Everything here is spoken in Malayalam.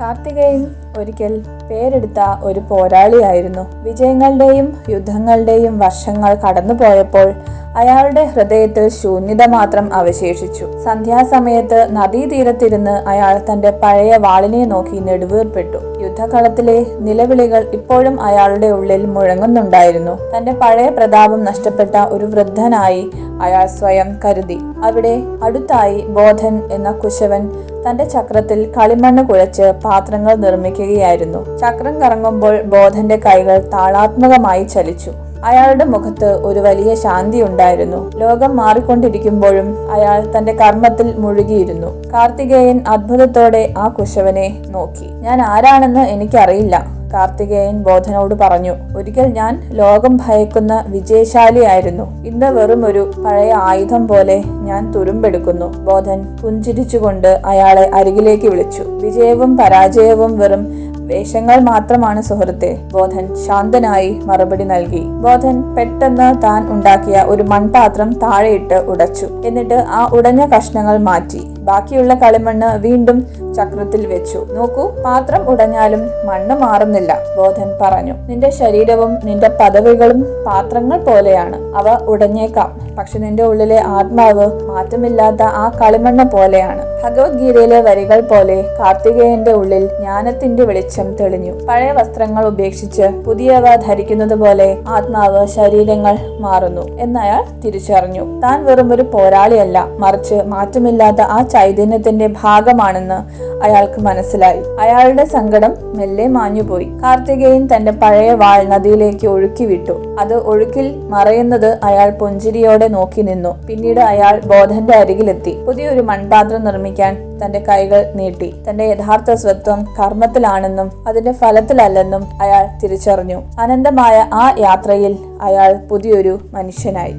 കാർത്തികേയൻ ഒരിക്കൽ പേരെടുത്ത ഒരു പോരാളിയായിരുന്നു. വിജയങ്ങളുടെയും യുദ്ധങ്ങളുടെയും വർഷങ്ങൾ കടന്നുപോയപ്പോൾ അയാളുടെ ഹൃദയത്തിൽ ശൂന്യത മാത്രം അവശേഷിച്ചു. സന്ധ്യാസമയത്ത് നദീതീരത്തിരുന്ന് അയാൾ തന്റെ പഴയ വാളിനെ നോക്കി നെടുവീർപ്പെട്ടു. യുദ്ധകളത്തിലെ നിലവിളികൾ ഇപ്പോഴും അയാളുടെ ഉള്ളിൽ മുഴങ്ങുന്നുണ്ടായിരുന്നു. തന്റെ പഴയ പ്രതാപം നഷ്ടപ്പെട്ട ഒരു വൃദ്ധനായി അയാൾ സ്വയം കരുതി. അവിടെ അടുത്തായി ബോധൻ എന്ന കുശവൻ തന്റെ ചക്രത്തിൽ കളിമണ്ണ് കുഴച്ച് പാത്രങ്ങൾ നിർമ്മിക്കുകയായിരുന്നു. ചക്രം കറങ്ങുമ്പോൾ ബോധന്റെ കൈകൾ താളാത്മകമായി ചലിച്ചു. അയാളുടെ മുഖത്ത് ഒരു വലിയ ശാന്തി ഉണ്ടായിരുന്നു. ലോകം മാറിക്കൊണ്ടിരിക്കുമ്പോഴും അയാൾ തന്റെ കർമ്മത്തിൽ മുഴുകിയിരുന്നു. കാർത്തികേയൻ അത്ഭുതത്തോടെ ആ കുശവനെ നോക്കി. ഞാൻ ആരാണെന്ന് എനിക്കറിയില്ല. കാർത്തികേയൻ ബോധനോട് പറഞ്ഞു ഒരിക്കൽ ഞാൻ ലോകം ഭയക്കുന്ന വിജയശാലിയായിരുന്നു. ഇന്ന് വെറും ഒരു പഴയ ആയുധം പോലെ ഞാൻ തുരുമ്പെടുക്കുന്നു. ബോധൻ പുഞ്ചിരിച്ചുകൊണ്ട് അയാളെ അരികിലേക്ക് വിളിച്ചു. വിജയവും പരാജയവും വെറും വേഷങ്ങൾ മാത്രമാണ് സുഹൃത്തെ ബോധൻ ശാന്തനായി മറുപടി നൽകി. ബോധൻ പെട്ടെന്ന് താൻ ഉണ്ടാക്കിയ ഒരു മൺപാത്രം താഴെയിട്ട് ഉടച്ചു. എന്നിട്ട് ആ ഉടഞ്ഞ കഷ്ണങ്ങൾ മാറ്റി. ബാക്കിയുള്ള കളിമണ്ണ് വീണ്ടും ചക്രത്തിൽ വെച്ചു. നോക്കൂ പാത്രം ഉടഞ്ഞാലും മണ്ണ് മാറുന്നില്ല. ബോധൻ പറഞ്ഞു നിന്റെ ശരീരവും നിന്റെ പദവികളും പാത്രങ്ങൾ പോലെയാണ്. അവ ഉടഞ്ഞേക്കാം. പക്ഷെ നിന്റെ ഉള്ളിലെ ആത്മാവ് മാറ്റമില്ലാത്ത ആ കളിമണ്ണ് പോലെയാണ്. ഭഗവത്ഗീതയിലെ വരികൾ പോലെ കാർത്തികേയന്റെ ഉള്ളിൽ ജ്ഞാനത്തിന്റെ വെളിച്ചം തെളിഞ്ഞു. പഴയ വസ്ത്രങ്ങൾ ഉപേക്ഷിച്ച് പുതിയവ ധരിക്കുന്നത് പോലെ ആത്മാവ് ശരീരങ്ങൾ മാറുന്നു എന്നയാൾ തിരിച്ചറിഞ്ഞു. താൻ വെറും ഒരു പോരാളിയല്ല. മറിച്ച് മാറ്റമില്ലാത്ത ആ ചൈതന്യത്തിന്റെ ഭാഗമാണെന്ന് അയാൾക്ക് മനസ്സിലായി. അയാളുടെ സങ്കടം മെല്ലെ മാഞ്ഞുപോയി. കാർത്തികേയൻ തന്റെ പഴയ വാൾ നദിയിലേക്ക് ഒഴുക്കി വിട്ടു അത് ഒഴുക്കിൽ മറയുന്നത് അയാൾ പുഞ്ചിരിയോടെ നോക്കി നിന്നു. പിന്നീട് അയാൾ ബോധന്റെ അരികിലെത്തി. പുതിയൊരു മൺപാത്രം നിർമ്മിക്കാൻ തന്റെ കൈകൾ നീട്ടി. തന്റെ യഥാർത്ഥ സ്വത്വം കർമ്മത്തിലാണെന്നും അതിന്റെ ഫലത്തിലല്ലെന്നും അയാൾ തിരിച്ചറിഞ്ഞു. അനന്തമായ ആ യാത്രയിൽ അയാൾ പുതിയൊരു മനുഷ്യനായി.